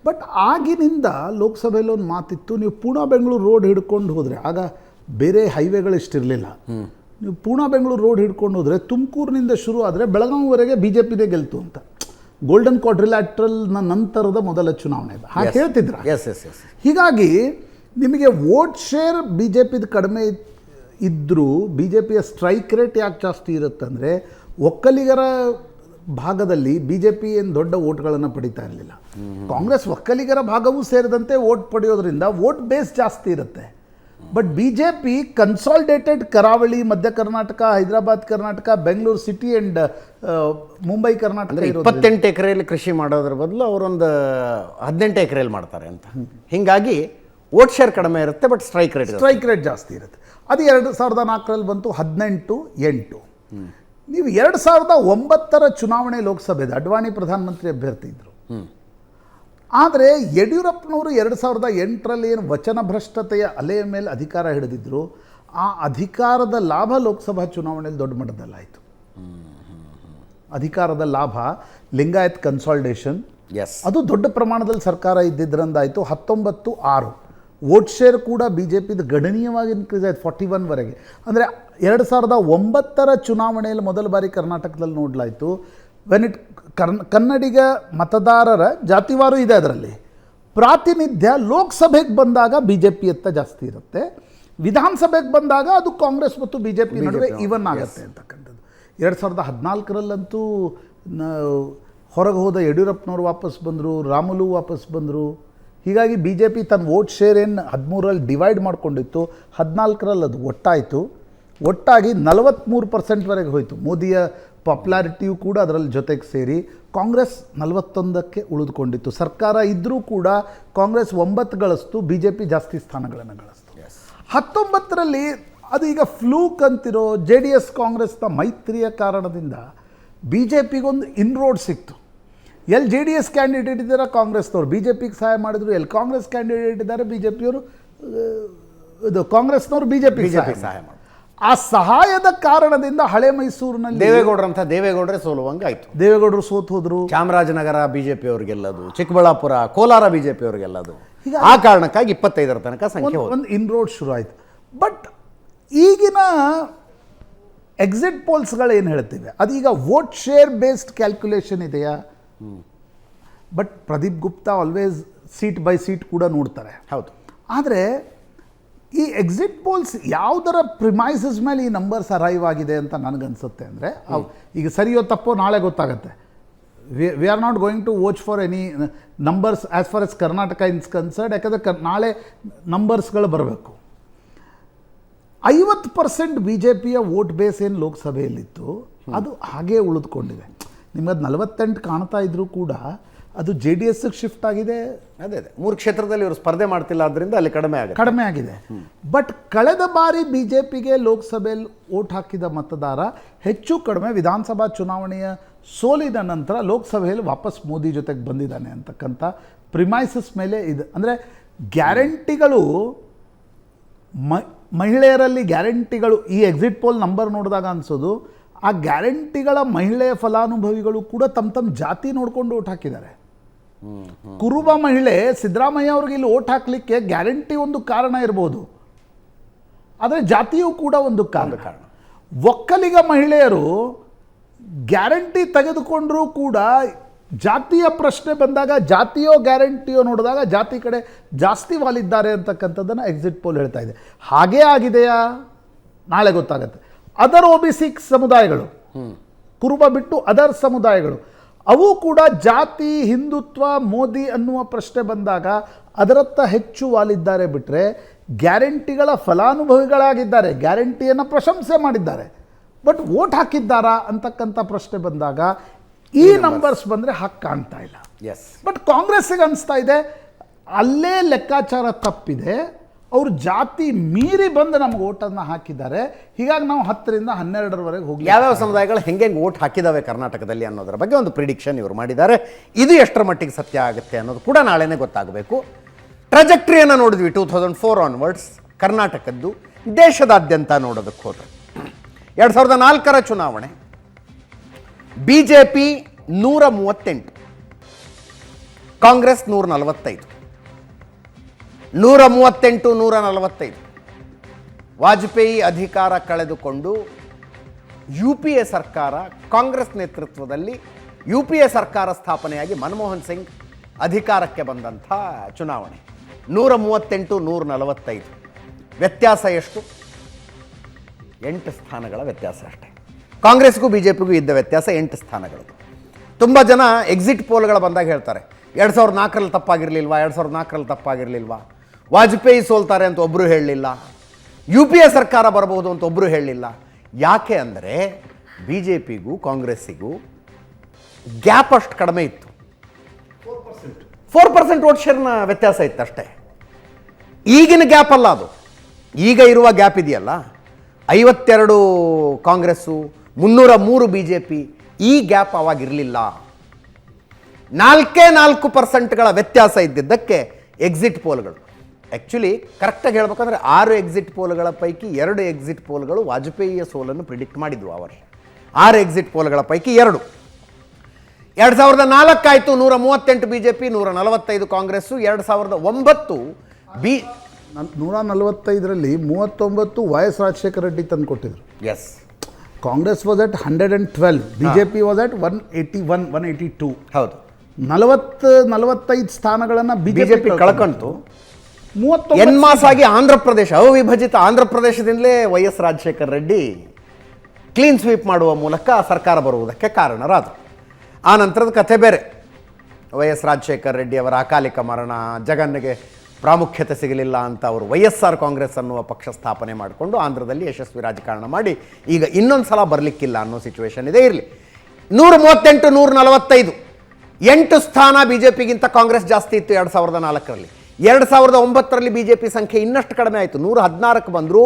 ಬಟ್ ಆಗಿನಿಂದ ಲೋಕಸಭೆಯಲ್ಲಿ ಒಂದು ಮಾತಿತ್ತು ನೀವು ಪೂನಾ ಬೆಂಗಳೂರು ರೋಡ್ ಹಿಡ್ಕೊಂಡು ಹೋದರೆ ಆಗ ಬೇರೆ ಹೈವೇಗಳು ಇಷ್ಟಿರಲಿಲ್ಲ. ನೀವು ಪೂನಾ ಬೆಂಗಳೂರು ರೋಡ್ ಹಿಡ್ಕೊಂಡು ಹೋದರೆ ತುಮಕೂರಿನಿಂದ ಶುರು ಆದರೆ ಬೆಳಗಾವಿವರೆಗೆ ಬಿ ಜೆ ಪಿನೇ ಗೆಲ್ತು ಅಂತ. ಗೋಲ್ಡನ್ ಕ್ವಾಡ್ರಿಲ್ಯಾಟ್ರಲ್ನ ನಂತರದ ಮೊದಲ ಚುನಾವಣೆ ಅದು. ಹಾಗೆ ಹೇಳ್ತಿದ್ರು? ಎಸ್ ಎಸ್ ಎಸ್ ಹೀಗಾಗಿ ನಿಮಗೆ ವೋಟ್ ಶೇರ್ ಬಿ ಜೆ ಪಿದು ಕಡಿಮೆ ಇದ್ದರೂ ಬಿ ಜೆ ಪಿಯ ಸ್ಟ್ರೈಕ್ ರೇಟ್ ಯಾಕೆ ಜಾಸ್ತಿ ಇರುತ್ತಂದರೆ ಒಕ್ಕಲಿಗರ ಭಾಗದಲ್ಲಿ ಬಿ ಜೆ ಪಿ ಏನು ದೊಡ್ಡ ಓಟ್ಗಳನ್ನು ಪಡಿತಾ ಇರಲಿಲ್ಲ. ಕಾಂಗ್ರೆಸ್ ಒಕ್ಕಲಿಗರ ಭಾಗವೂ ಸೇರಿದಂತೆ ವೋಟ್ ಪಡೆಯೋದ್ರಿಂದ ವೋಟ್ ಬೇಸ್ ಜಾಸ್ತಿ ಇರುತ್ತೆ. But B J P consolidated Karavali ಮಧ್ಯ ಕರ್ನಾಟಕ ಹೈದರಾಬಾದ್ ಕರ್ನಾಟಕ ಬೆಂಗಳೂರು ಸಿಟಿ ಆ್ಯಂಡ್ ಮುಂಬೈ ಕರ್ನಾಟಕ ಇಪ್ಪತ್ತೆಂಟು ಎಕರೆಯಲ್ಲಿ ಕೃಷಿ ಮಾಡೋದ್ರ ಬದಲು ಅವರೊಂದು ಹದಿನೆಂಟು ಎಕರೆಯಲ್ಲಿ ಮಾಡ್ತಾರೆ ಅಂತ. ಹಿಂಗಾಗಿ ವೋಟ್ ಶೇರ್ ಕಡಿಮೆ ಇರುತ್ತೆ but strike rate strike rate ಜಾಸ್ತಿ ಇರುತ್ತೆ. ಅದು ಎರಡು ಸಾವಿರದ ನಾಲ್ಕರಲ್ಲಿ ಬಂತು ಹದಿನೆಂಟು ಎಂಟು. ನೀವು ಎರಡು ಸಾವಿರದ ಒಂಬತ್ತರ ಚುನಾವಣೆ ಲೋಕಸಭೆದು ಅಡ್ವಾಣಿ ಪ್ರಧಾನಮಂತ್ರಿ ಅಭ್ಯರ್ಥಿ ಇದ್ದರು ಆದರೆ ಯಡಿಯೂರಪ್ಪನವರು ಎರಡು ಸಾವಿರದ ಎಂಟರಲ್ಲಿ ಏನು ವಚನ ಭ್ರಷ್ಟತೆಯ ಅಲೆಯ ಮೇಲೆ ಅಧಿಕಾರ ಹಿಡಿದಿದ್ರು ಆ ಅಧಿಕಾರದ ಲಾಭ ಲೋಕಸಭಾ ಚುನಾವಣೆಯಲ್ಲಿ ದೊಡ್ಡ ಮಟ್ಟದಲ್ಲಾಯಿತು. ಅಧಿಕಾರದ ಲಾಭ ಲಿಂಗಾಯತ್ ಕನ್ಸಾಲ್ಟೇಷನ್ ಎಸ್ ಅದು ದೊಡ್ಡ ಪ್ರಮಾಣದಲ್ಲಿ ಸರ್ಕಾರ ಇದ್ದಿದ್ದರಿಂದಾಯಿತು ಹತ್ತೊಂಬತ್ತು ಆರು. ವೋಟ್ ಶೇರ್ ಕೂಡ ಬಿ ಜೆ ಪಿದು ಗಣನೀಯವಾಗಿ ಇನ್ಕ್ರೀಸ್ ಆಯಿತು ಫಾರ್ಟಿ ಒನ್ವರೆಗೆ ಅಂದರೆ ಎರಡು ಸಾವಿರದ ಒಂಬತ್ತರ ಚುನಾವಣೆಯಲ್ಲಿ ಮೊದಲ ಬಾರಿ ಕರ್ನಾಟಕದಲ್ಲಿ ನೋಡಲಾಯಿತು. ವೆನ್ ಇಟ್ ಕರ್ನ್ ಕನ್ನಡಿಗ ಮತದಾರರ ಜಾತಿವಾರು ಇದೆ ಅದರಲ್ಲಿ. ಪ್ರಾತಿನಿಧ್ಯ ಲೋಕಸಭೆಗೆ ಬಂದಾಗ ಬಿ ಜೆ ಪಿಯತ್ತ ಜಾಸ್ತಿ ಇರುತ್ತೆ. ವಿಧಾನಸಭೆಗೆ ಬಂದಾಗ ಅದು ಕಾಂಗ್ರೆಸ್ ಮತ್ತು ಬಿ ಜೆ ಪಿ ನಡುವೆ ಇವನ್ ಆಗುತ್ತೆ ಅಂತಕ್ಕಂಥದ್ದು. ಎರಡು ಸಾವಿರದ ಹದಿನಾಲ್ಕರಲ್ಲಂತೂ ಹೊರಗೆ ಹೋದ ಯಡಿಯೂರಪ್ಪನವರು ವಾಪಸ್ ಬಂದರು ರಾಮುಲು ವಾಪಸ್ ಬಂದರು. ಹೀಗಾಗಿ ಬಿ ಜೆ ಪಿ ತನ್ನ ವೋಟ್ ಶೇರ್ ಏನು ಹದಿಮೂರಲ್ಲಿ ಡಿವೈಡ್ ಮಾಡ್ಕೊಂಡಿತ್ತು ಹದಿನಾಲ್ಕರಲ್ಲಿ ಅದು ಒಟ್ಟಾಯಿತು. ಒಟ್ಟಾಗಿ ನಲವತ್ತ್ಮೂರು ಪರ್ಸೆಂಟ್ವರೆಗೆ ಹೋಯಿತು. ಮೋದಿಯ ಪಾಪ್ಯುಲಾರಿಟಿಯು ಕೂಡ ಅದರಲ್ಲಿ ಜೊತೆಗೆ ಸೇರಿ ಕಾಂಗ್ರೆಸ್ ನಲವತ್ತೊಂದಕ್ಕೆ ಉಳಿದುಕೊಂಡಿತ್ತು. ಸರ್ಕಾರ ಇದ್ದರೂ ಕೂಡ ಕಾಂಗ್ರೆಸ್ ಒಂಬತ್ತು ಗಳಿಸ್ತು ಬಿ ಜೆ ಪಿ ಜಾಸ್ತಿ ಸ್ಥಾನಗಳನ್ನು ಗಳಿಸ್ತು. ಹತ್ತೊಂಬತ್ತರಲ್ಲಿ ಅದು ಈಗ ಫ್ಲೂಕ್ ಅಂತಿರೋ ಜೆ ಡಿ ಎಸ್ ಕಾಂಗ್ರೆಸ್ನ ಮೈತ್ರಿಯ ಕಾರಣದಿಂದ ಬಿ ಜೆ ಪಿಗೊಂದು ಇನ್ರೋಡ್ ಸಿಕ್ತು. ಎಲ್ಲಿ ಜೆ ಡಿ ಎಸ್ ಕ್ಯಾಂಡಿಡೇಟ್ ಇದ್ದಾರೆ? ಕಾಂಗ್ರೆಸ್ನವ್ರು. ಬಿ ಜೆ ಪಿಗೆ ಸಹಾಯ ಮಾಡಿದ್ರು ಎಲ್ಲಿ ಕಾಂಗ್ರೆಸ್ ಕ್ಯಾಂಡಿಡೇಟ್ ಇದ್ದಾರೆ ಬಿ ಜೆ ಪಿಯವರು ಇದು ಕಾಂಗ್ರೆಸ್ನವ್ರು ಬಿ ಜೆ ಪಿ ಸಹಾಯ ಮಾಡಿ ಆ ಸಹಾಯದ ಕಾರಣದಿಂದ ಹಳೆ ಮೈಸೂರಿನಲ್ಲಿ ದೇವೇಗೌಡರಂಥ ದೇವೇಗೌಡರೇ ಸೋಲುವಂಗಾಯ್ತು. ದೇವೇಗೌಡರು ಸೋತ್ ಹೋದ್ರು. ಚಾಮರಾಜನಗರ ಬಿಜೆಪಿ ಅವ್ರಿಗೆಲ್ಲದು ಚಿಕ್ಕಬಳ್ಳಾಪುರ ಕೋಲಾರ ಬಿಜೆಪಿ ಅವ್ರಿಗೆಲ್ಲದು ಈಗ- ಆ ಕಾರಣಕ್ಕಾಗಿ ಇಪ್ಪತ್ತೈದರ ತನಕ ಸಂಖ್ಯೆ ಒಂದು ಇನ್ರೋಡ್ ಶುರು ಆಯಿತು ಬಟ್ ಈಗಿನ ಎಕ್ಸಿಟ್ ಪೋಲ್ಸ್ಗಳು ಏನು ಹೇಳ್ತಿವೆ? ಅದೀಗ ವೋಟ್ ಶೇರ್ ಬೇಸ್ಡ್ ಕ್ಯಾಲ್ಕುಲೇಷನ್ ಇದೆಯಾ? But Pradeep Gupta always seat by seat ಕೂಡ ನೋಡ್ತಾರೆ ಹೌದು. ಆದರೆ ಈ ಎಕ್ಸಿಟ್ ಪೋಲ್ಸ್ ಯಾವುದರ ಪ್ರಿಮೈಸಸ್ ಮೇಲೆ ಈ ನಂಬರ್ಸ್ ಅರೈವ್ ಆಗಿದೆ ಅಂತ ನನಗನ್ಸುತ್ತೆ ಅಂದರೆ ಈಗ ಸರಿಯೋ ತಪ್ಪೋ ನಾಳೆ ಗೊತ್ತಾಗುತ್ತೆ. We are not going to watch for any numbers as far as Karnataka is concerned ಯಾಕಂದರೆ ಕ ನಾಳೆ ನಂಬರ್ಸ್ಗಳು ಬರಬೇಕು. ಐವತ್ತು ಪರ್ಸೆಂಟ್ ಬಿ ಜೆ ಪಿಯ ವೋಟ್ ಬೇಸ್ ಏನು ಲೋಕಸಭೆಯಲ್ಲಿತ್ತು ಅದು ಹಾಗೇ ಉಳಿದುಕೊಂಡಿದೆ. ನಿಮ್ಮದು ನಲವತ್ತೆಂಟು ಕಾಣ್ತಾ ಇದ್ರೂ ಕೂಡ ಅದು ಜೆ ಡಿ ಎಸ್ಗೆ ಶಿಫ್ಟ್ ಆಗಿದೆ. ಅದೇ ಅದೇ. ಮೂರು ಕ್ಷೇತ್ರದಲ್ಲಿ ಇವರು ಸ್ಪರ್ಧೆ ಮಾಡ್ತಿಲ್ಲ ಆದ್ದರಿಂದ ಅಲ್ಲಿ ಕಡಿಮೆ ಆಗಿದೆ. ಕಡಿಮೆ ಆಗಿದೆ. ಬಟ್ ಕಳೆದ ಬಾರಿ ಬಿ ಜೆ ಪಿಗೆ ಲೋಕಸಭೆಯಲ್ಲಿ ಓಟ್ ಹಾಕಿದ ಮತದಾರ ಹೆಚ್ಚು ಕಡಿಮೆ ವಿಧಾನಸಭಾ ಚುನಾವಣೆಯ ಸೋಲಿದ ನಂತರ ಲೋಕಸಭೆಯಲ್ಲಿ ವಾಪಸ್ ಮೋದಿ ಜೊತೆಗೆ ಬಂದಿದ್ದಾನೆ ಅಂತಕ್ಕಂಥ ಪ್ರಿಮೈಸಸ್ ಮೇಲೆ ಇದು. ಅಂದರೆ ಗ್ಯಾರಂಟಿಗಳು ಮಹಿಳೆಯರಲ್ಲಿ ಗ್ಯಾರಂಟಿಗಳು ಈ ಎಕ್ಸಿಟ್ ಪೋಲ್ ನಂಬರ್ ನೋಡಿದಾಗ ಅನಿಸೋದು ಆ ಗ್ಯಾರಂಟಿಗಳ ಮಹಿಳೆಯ ಫಲಾನುಭವಿಗಳು ಕೂಡ ತಮ್ಮ ತಮ್ಮ ಜಾತಿ ನೋಡ್ಕೊಂಡು ಓಟ್ ಹಾಕಿದ್ದಾರೆ. ಕುರುಬ ಮಹಿಳೆ ಸಿದ್ದರಾಮಯ್ಯ ಅವ್ರಿಗೆ ಇಲ್ಲಿ ಓಟ್ ಹಾಕಲಿಕ್ಕೆ ಗ್ಯಾರಂಟಿ ಒಂದು ಕಾರಣ ಇರ್ಬೋದು. ಆದರೆ ಜಾತಿಯೂ ಕೂಡ ಒಂದು ಕಾರಣ. ಕಾರಣ. ಒಕ್ಕಲಿಗ ಮಹಿಳೆಯರು ಗ್ಯಾರಂಟಿ ತೆಗೆದುಕೊಂಡರೂ ಕೂಡ ಜಾತಿಯ ಪ್ರಶ್ನೆ ಬಂದಾಗ ಜಾತಿಯೋ ಗ್ಯಾರಂಟಿಯೋ ನೋಡಿದಾಗ ಜಾತಿ ಕಡೆ ಜಾಸ್ತಿ ವಾಲಿದ್ದಾರೆ ಅಂತಕ್ಕಂಥದ್ದನ್ನು ಎಕ್ಸಿಟ್ ಪೋಲ್ ಹೇಳ್ತಾ ಇದೆ. ಹಾಗೇ ಆಗಿದೆಯಾ? ನಾಳೆ ಗೊತ್ತಾಗುತ್ತೆ. ಅದರ್ ಒ ಬಿ ಸಿ ಸಮುದಾಯಗಳು ಕುರುಬ ಬಿಟ್ಟು ಅದರ್ ಸಮುದಾಯಗಳು ಅವು ಕೂಡ ಜಾತಿ ಹಿಂದುತ್ವ ಮೋದಿ ಅನ್ನುವ ಪ್ರಶ್ನೆ ಬಂದಾಗ ಅದರತ್ತ ಹೆಚ್ಚು ವಾಲಿದ್ದಾರೆ ಬಿಟ್ಟರೆ ಗ್ಯಾರಂಟಿಗಳ ಫಲಾನುಭವಿಗಳಾಗಿದ್ದಾರೆ ಗ್ಯಾರಂಟಿಯನ್ನು ಪ್ರಶಂಸೆ ಮಾಡಿದ್ದಾರೆ. ಬಟ್ ವೋಟ್ ಹಾಕಿದ್ದಾರಾ ಅಂತಕ್ಕಂಥ ಪ್ರಶ್ನೆ ಬಂದಾಗ ಈ ನಂಬರ್ಸ್ ಬಂದರೆ ಹಾಕಿ ಕಾಣ್ತಾ ಇಲ್ಲ. ಎಸ್ ಬಟ್ ಕಾಂಗ್ರೆಸ್ಸಿಗೆ ಅನಿಸ್ತಾ ಇದೆ ಅಲ್ಲೇ ಲೆಕ್ಕಾಚಾರ ತಪ್ಪಿದೆ ಅವರು ಜಾತಿ ಮೀರಿ ಬಂದು ನಮ್ಗೆ ಓಟನ್ನು ಹಾಕಿದ್ದಾರೆ. ಹೀಗಾಗಿ ನಾವು ಹತ್ತರಿಂದ ಹನ್ನೆರಡರವರೆಗೆ ಹೋಗಿ ಯಾವ್ಯಾವ ಸಮುದಾಯಗಳು ಹೆಂಗೆ ಓಟ್ ಹಾಕಿದ್ದಾವೆ ಕರ್ನಾಟಕದಲ್ಲಿ ಅನ್ನೋದರ ಬಗ್ಗೆ ಒಂದು ಪ್ರಿಡಿಕ್ಷನ್ ಇವರು ಮಾಡಿದ್ದಾರೆ. ಇದು ಎಷ್ಟರ ಮಟ್ಟಿಗೆ ಸತ್ಯ ಆಗುತ್ತೆ ಅನ್ನೋದು ಕೂಡ ನಾಳೆನೇ ಗೊತ್ತಾಗಬೇಕು. ಟ್ರಜೆಕ್ಟ್ರಿಯನ್ನು ನೋಡಿದ್ವಿ ಟೂ ತೌಸಂಡ್ ಫೋರ್ ಆನ್ವರ್ಡ್ಸ್ ಕರ್ನಾಟಕದ್ದು ದೇಶದಾದ್ಯಂತ ನೋಡೋದಕ್ಕೆ ಹೋದ್ರೆ. ಎರಡು ಸಾವಿರದ ನಾಲ್ಕರ ಚುನಾವಣೆ. ಬಿ ಜೆ ಪಿ ನೂರ ಮೂವತ್ತೆಂಟು. ಕಾಂಗ್ರೆಸ್ ನೂರ ನಲವತ್ತೈದು. ನೂರ ಮೂವತ್ತೆಂಟು ನೂರ ನಲವತ್ತೈದು ವಾಜಪೇಯಿ ಅಧಿಕಾರ ಕಳೆದುಕೊಂಡು ಯು ಪಿ ಎ ಸರ್ಕಾರ ಕಾಂಗ್ರೆಸ್ ನೇತೃತ್ವದಲ್ಲಿ ಯು ಪಿ ಎ ಸರ್ಕಾರ ಸ್ಥಾಪನೆಯಾಗಿ ಮನಮೋಹನ್ ಸಿಂಗ್ ಅಧಿಕಾರಕ್ಕೆ ಬಂದಂಥ ಚುನಾವಣೆ. ನೂರ ಮೂವತ್ತೆಂಟು ನೂರ ನಲವತ್ತೈದು ವ್ಯತ್ಯಾಸ ಎಷ್ಟು? ಎಂಟು ಸ್ಥಾನಗಳ ವ್ಯತ್ಯಾಸ ಅಷ್ಟೇ. ಕಾಂಗ್ರೆಸ್ಗೂ ಬಿ ಜೆ ಪಿಗೂ ಇದ್ದ ವ್ಯತ್ಯಾಸ ಎಂಟು ಸ್ಥಾನಗಳು ತುಂಬ ಜನ ಎಕ್ಸಿಟ್ ಪೋಲ್ಗಳು ಬಂದಾಗ ಹೇಳ್ತಾರೆ, ಎರಡು ಸಾವಿರದ ನಾಲ್ಕರಲ್ಲಿ ತಪ್ಪಾಗಿರಲಿಲ್ವಾ? ಎರಡು ಸಾವಿರದ ನಾಲ್ಕರಲ್ಲಿ ತಪ್ಪಾಗಿರಲಿಲ್ವಾ? ವಾಜಪೇಯಿ ಸೋಲ್ತಾರೆ ಅಂತ ಒಬ್ಬರು ಹೇಳಲಿಲ್ಲ. ಯು ಪಿ ಎ ಸರ್ಕಾರ ಬರಬಹುದು ಅಂತ ಒಬ್ಬರು ಹೇಳಲಿಲ್ಲ. ಯಾಕೆ ಅಂದರೆ ಬಿ ಜೆ ಪಿಗೂ ಕಾಂಗ್ರೆಸ್ಸಿಗೂ ಗ್ಯಾಪ್ ಅಷ್ಟು ಕಡಿಮೆ ಇತ್ತು. Four percent. ವೋಟ್ ಶೇರ್ನ ವ್ಯತ್ಯಾಸ ಇತ್ತು ಅಷ್ಟೇ. ಈಗಿನ ಗ್ಯಾಪ್ ಅಲ್ಲ ಅದು. ಈಗ ಇರುವ ಗ್ಯಾಪ್ ಇದೆಯಲ್ಲ. ಐವತ್ತೆರಡು ಕಾಂಗ್ರೆಸ್ಸು, ಮುನ್ನೂರ ಮೂರು ಬಿ ಜೆ ಪಿ ಈ ಗ್ಯಾಪ್ ಅವಾಗಿರಲಿಲ್ಲ ನಾಲ್ಕೇ ನಾಲ್ಕು ಪರ್ಸೆಂಟ್ಗಳ ವ್ಯತ್ಯಾಸ ಇದ್ದಿದ್ದಕ್ಕೆ ಎಕ್ಸಿಟ್ ಪೋಲ್ಗಳು ಆ್ಯಕ್ಚುಲಿ ಕರೆಕ್ಟಾಗಿ ಹೇಳ್ಬೇಕಂದ್ರೆ ಆರು ಎಕ್ಸಿಟ್ ಪೋಲ್ಗಳ ಪೈಕಿ ಎರಡು ಎಕ್ಸಿಟ್ ಪೋಲ್ಗಳು ವಾಜಪೇಯಿಯ ಸೋಲನ್ನು ಪ್ರಿಡಿಕ್ಟ್ ಮಾಡಿದ್ವು ಆ ವರ್ಷ. ಆರು ಎಕ್ಸಿಟ್ ಪೋಲ್ಗಳ ಪೈಕಿ ಎರಡು. ಎರಡು ಸಾವಿರದ ನಾಲ್ಕಾಯಿತು ನೂರ ಮೂವತ್ತೆಂಟು ಬಿ ಜೆ ಪಿ ನೂರ ನಲವತ್ತೈದು ಕಾಂಗ್ರೆಸ್ಸು ಎರಡು ಸಾವಿರದ ಒಂಬತ್ತು ಬಿ ನೂರ ನಲವತ್ತೈದರಲ್ಲಿ ಮೂವತ್ತೊಂಬತ್ತು ವೈ ಎಸ್ ರಾಜಶೇಖರ ರೆಡ್ಡಿ ತಂದು ಕೊಟ್ಟಿದ್ರು. Yes Congress was at hundred and twelve B J P was at one eighty one one eighty two ಹೌದು. ನಲವತ್ತು ನಲವತ್ತೈದು ಸ್ಥಾನಗಳನ್ನು ಬಿ ಜೆ ಪಿ ಕಳ್ಕೊಂತು ಎನ್ಮಾಸ್ ಆಗಿ ಆಂಧ್ರ ಪ್ರದೇಶ ಅವಿಭಜಿತ Andhra ಪ್ರದೇಶದಿಂದಲೇ Y S Rajashekhar Reddy clean sweep ಮಾಡುವ ಮೂಲಕ ಸರ್ಕಾರ ಬರುವುದಕ್ಕೆ ಕಾರಣರಾದರು ಆ ನಂತರದ ಕಥೆ ಬೇರೆ. ವೈ ಎಸ್ ರಾಜಶೇಖರ್ ರೆಡ್ಡಿ ಅವರ ಅಕಾಲಿಕ ಮರಣ ಜಗನ್ನಿಗೆ ಪ್ರಾಮುಖ್ಯತೆ ಸಿಗಲಿಲ್ಲ ಅಂತ ಅವರು ವೈ ಎಸ್ ಆರ್ ಕಾಂಗ್ರೆಸ್ ಅನ್ನುವ ಪಕ್ಷ ಸ್ಥಾಪನೆ ಮಾಡಿಕೊಂಡು ಆಂಧ್ರದಲ್ಲಿ ಯಶಸ್ವಿ ರಾಜಕಾರಣ ಮಾಡಿ ಈಗ ಇನ್ನೊಂದು ಸಲ ಬರಲಿಕ್ಕಿಲ್ಲ ಅನ್ನೋ ಸಿಚುವೇಶನ್ ಇದೆ ಇರಲಿ. ನೂರ ಮೂವತ್ತೆಂಟು ನೂರ ನಲವತ್ತೈದು ಎಂಟು ಸ್ಥಾನ ಬಿ ಜೆ ಪಿಗಿಂತ ಕಾಂಗ್ರೆಸ್ ಜಾಸ್ತಿ ಇತ್ತು ಎರಡು ಸಾವಿರದ ನಾಲ್ಕರಲ್ಲಿ. ಎರಡು ಸಾವಿರದ ಒಂಬತ್ತರಲ್ಲಿ ಬಿ ಜೆ ಪಿ ಸಂಖ್ಯೆ ಇನ್ನಷ್ಟು ಕಡಿಮೆ ಆಯಿತು. ನೂರ ಹದಿನಾರಕ್ಕೆ ಬಂದರೂ.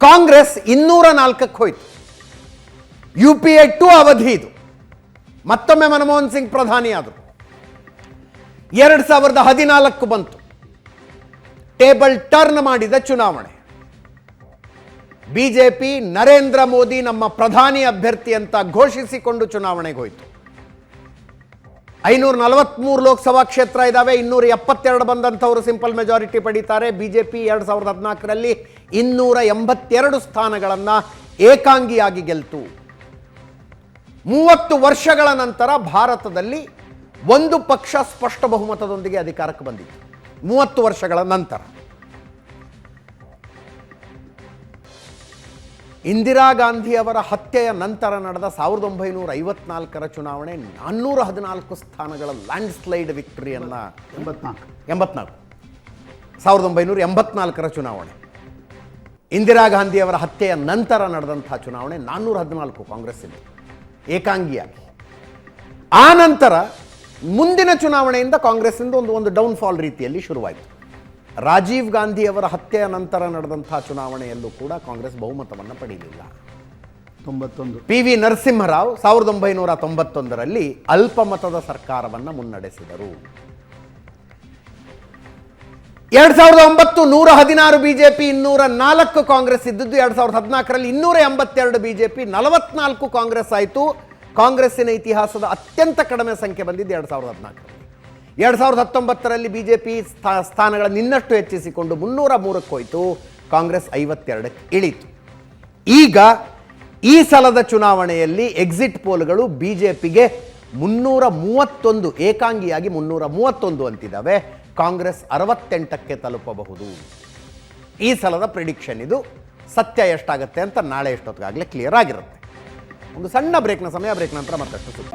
ಕಾಂಗ್ರೆಸ್ ಇನ್ನೂರ ನಾಲ್ಕಕ್ಕೆ ಹೋಯಿತು. ಯು ಪಿ ಎ ಟು ಅವಧಿ ಇದು. ಮತ್ತೊಮ್ಮೆ ಮನಮೋಹನ್ ಸಿಂಗ್ ಪ್ರಧಾನಿ ಆದರು ಎರಡು ಸಾವಿರದ ಹದಿನಾಲ್ಕು ಬಂತು. ಟೇಬಲ್ ಟರ್ನ್ ಮಾಡಿದ ಚುನಾವಣೆ. ಬಿಜೆಪಿ ನರೇಂದ್ರ ಮೋದಿ ನಮ್ಮ ಪ್ರಧಾನಿ ಅಭ್ಯರ್ಥಿ ಅಂತ ಘೋಷಿಸಿಕೊಂಡು ಚುನಾವಣೆಗೆ ಹೋಯಿತು. ಐನೂರ ನಲವತ್ಮೂರು ಲೋಕಸಭಾ ಕ್ಷೇತ್ರ ಇದ್ದಾವೆ ಇನ್ನೂರ ಎಪ್ಪತ್ತೆರಡು ಬಂದಂಥವರು ಸಿಂಪಲ್ ಮೆಜಾರಿಟಿ ಪಡೀತಾರೆ. ಬಿಜೆಪಿ ಎರಡು ಸಾವಿರದ ಹದಿನಾಲ್ಕರಲ್ಲಿ ಇನ್ನೂರ ಎಂಬತ್ತೆರಡು ಸ್ಥಾನಗಳನ್ನು ಏಕಾಂಗಿಯಾಗಿ ಗೆಲ್ತು. ಮೂವತ್ತು ವರ್ಷಗಳ ನಂತರ ಭಾರತದಲ್ಲಿ ಒಂದು ಪಕ್ಷ ಸ್ಪಷ್ಟ ಬಹುಮತದೊಂದಿಗೆ ಅಧಿಕಾರಕ್ಕೆ ಬಂದಿತ್ತು. ಮೂವತ್ತು ವರ್ಷಗಳ ನಂತರ. ಇಂದಿರಾ ಗಾಂಧಿ ಅವರ ಹತ್ಯೆಯ ನಂತರ ನಡೆದ ಸಾವಿರದ ಒಂಬೈನೂರ ಐವತ್ನಾಲ್ಕರ ಚುನಾವಣೆ ನಾನ್ನೂರ ಹದಿನಾಲ್ಕು ಸ್ಥಾನಗಳ ಲ್ಯಾಂಡ್ ಸ್ಲೈಡ್ ವಿಕ್ಟರಿಯನ್ನು ಎಂಬತ್ನಾಲ್ಕು. ಎಂಬತ್ನಾಲ್ಕು. ಸಾವಿರದ ಒಂಬೈನೂರ ಎಂಬತ್ನಾಲ್ಕರ ಚುನಾವಣೆ. ಇಂದಿರಾ ಗಾಂಧಿ ಅವರ ಹತ್ಯೆಯ ನಂತರ ನಡೆದಂಥ ಚುನಾವಣೆ ನಾನ್ನೂರ ಹದಿನಾಲ್ಕು ಕಾಂಗ್ರೆಸ್ಸಿಂದ ಏಕಾಂಗಿಯಾಗಿ. ಆ ನಂತರ ಮುಂದಿನ ಚುನಾವಣೆಯಿಂದ ಕಾಂಗ್ರೆಸ್ಸಿಂದ ಒಂದು ಒಂದು ಡೌನ್ಫಾಲ್ ರೀತಿಯಲ್ಲಿ ಶುರುವಾಯಿತು. ರಾಜೀವ್ ಗಾಂಧಿ ಅವರ ಹತ್ಯೆಯ ನಂತರ ನಡೆದಂಥ ಚುನಾವಣೆಯಲ್ಲೂ ಕೂಡ ಕಾಂಗ್ರೆಸ್ ಬಹುಮತವನ್ನು ಪಡೆಯಲಿಲ್ಲ ತೊಂಬತ್ತೊಂದು. ಪಿ ವಿ ನರಸಿಂಹರಾವ್ ಸಾವಿರದ ಒಂಬೈನೂರ ತೊಂಬತ್ತೊಂದರಲ್ಲಿ ಅಲ್ಪಮತದ ಸರ್ಕಾರವನ್ನು ಮುನ್ನಡೆಸಿದರು. ಎರಡ್ ಸಾವಿರದ ಒಂಬತ್ತು ನೂರ ಹದಿನಾರು ಬಿಜೆಪಿ ಇನ್ನೂರ ನಾಲ್ಕು ಕಾಂಗ್ರೆಸ್ ಇದ್ದದ್ದು ಎರಡ್ ಸಾವಿರದ ಹದಿನಾಲ್ಕರಲ್ಲಿ ಇನ್ನೂರ ಎಂಬತ್ತೆರಡು ಬಿಜೆಪಿ ನಲವತ್ನಾಲ್ಕು ಕಾಂಗ್ರೆಸ್ ಆಯಿತು. ಕಾಂಗ್ರೆಸ್ಸಿನ ಇತಿಹಾಸದ ಅತ್ಯಂತ ಕಡಿಮೆ ಸಂಖ್ಯೆ ಬಂದಿದ್ದು ಎರಡ್ ಸಾವಿರದ ಹದಿನಾಲ್ಕರಲ್ಲಿ. ಎರಡ್ ಸಾವಿರದ ಹತ್ತೊಂಬತ್ತರಲ್ಲಿ ಬಿ ಜೆ ಪಿ ಸ್ಥಾ ಸ್ಥಾನಗಳನ್ನು ಇನ್ನಷ್ಟು ಹೆಚ್ಚಿಸಿಕೊಂಡು ಮುನ್ನೂರ ಮೂರಕ್ಕೆ ಹೋಯಿತು. ಕಾಂಗ್ರೆಸ್ ಐವತ್ತೆರಡಕ್ಕೆ ಇಳಿತು ಈಗ ಈ ಸಲದ ಚುನಾವಣೆಯಲ್ಲಿ ಎಕ್ಸಿಟ್ ಪೋಲ್ಗಳು ಬಿ ಜೆ ಪಿಗೆ ಮುನ್ನೂರ ಮೂವತ್ತೊಂದು, ಏಕಾಂಗಿಯಾಗಿ ಮುನ್ನೂರ ಮೂವತ್ತೊಂದು ಅಂತಿದ್ದಾವೆ. ಕಾಂಗ್ರೆಸ್ ಅರವತ್ತೆಂಟಕ್ಕೆ ತಲುಪಬಹುದು. ಈ ಸಲದ ಪ್ರಿಡಿಕ್ಷನ್ ಇದು. ಸತ್ಯ ಎಷ್ಟಾಗುತ್ತೆ ಅಂತ ನಾಳೆ ಎಷ್ಟೊತ್ತಿಗಾಗಲೇ ಕ್ಲಿಯರ್ ಆಗಿರುತ್ತೆ. ಒಂದು ಸಣ್ಣ ಬ್ರೇಕ್ನ ಸಮಯ ಬ್ರೇಕ್ ನಂತರ ಮತ್ತಷ್ಟು ಸುದ್ದಿ.